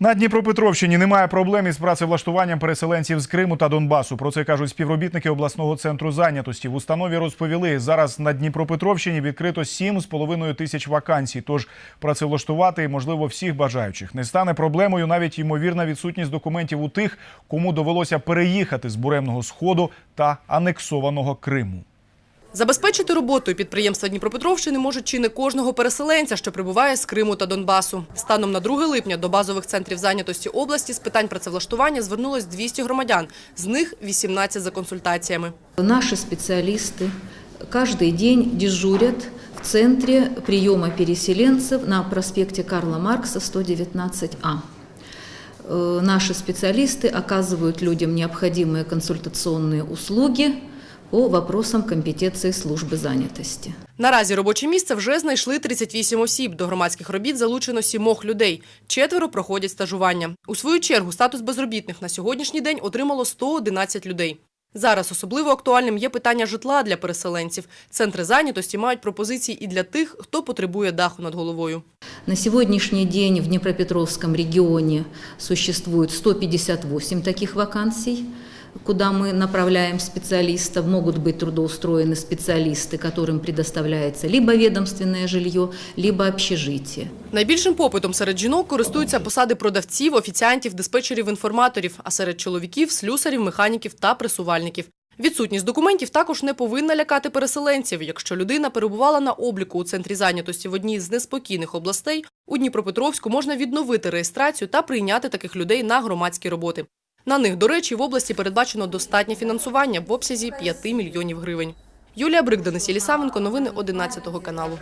На Дніпропетровщині немає проблем із працевлаштуванням переселенців з Криму та Донбасу. Про це кажуть співробітники обласного центру зайнятості. В установі розповіли, зараз на Дніпропетровщині відкрито 7,5 тисяч вакансій. Тож працевлаштувати можливо всіх бажаючих. Не стане проблемою навіть ймовірна відсутність документів у тих, кому довелося переїхати з буремного сходу та анексованого Криму. Забезпечити роботою підприємства Дніпропетровщини можуть чи не кожного переселенця, що прибуває з Криму та Донбасу. Станом на 2 липня до базових центрів зайнятості області з питань працевлаштування звернулось 200 громадян, з них 18 за консультаціями. Наши специалисты каждый день дежурят в центре приема переселенцев на проспекте Карла Маркса 119А. Э, Наши специалисты оказывают людям необходимые консультационные услуги по вопросам компетенции службы занятости. Наразі робоче місце вже знайшли 38 осіб. До громадських робіт залучено сімох людей. Четверо проходять стажування. У свою чергу статус безробітних на сьогоднішній день отримало 111 людей. Зараз особливо актуальним є питання житла для переселенців. Центри зайнятості мають пропозиції і для тих, хто потребує даху над головою. На сегодняшний день в Днепропетровском регионе существует 158 таких вакансий, куда мы направляем специалистов. Могут быть трудоустроены специалисты, которым предоставляется либо ведомственное жилье, либо общежитие. Найбільшим попитом серед жінок користуються посади продавців, офіціантів, диспетчерів, інформаторів, а серед чоловіків – слюсарів, механіків та пресувальників. Відсутність документів також не повинна лякати переселенців. Якщо людина перебувала на обліку у центрі зайнятості в одній з неспокійних областей, у Дніпропетровську можна відновити реєстрацію та прийняти таких людей на громадські роботи. На них, до речі, в області передбачено достатнє фінансування в обсязі 5 мільйонів гривень. Юлія Брик, Денис Єлісавенко, новини 11 каналу.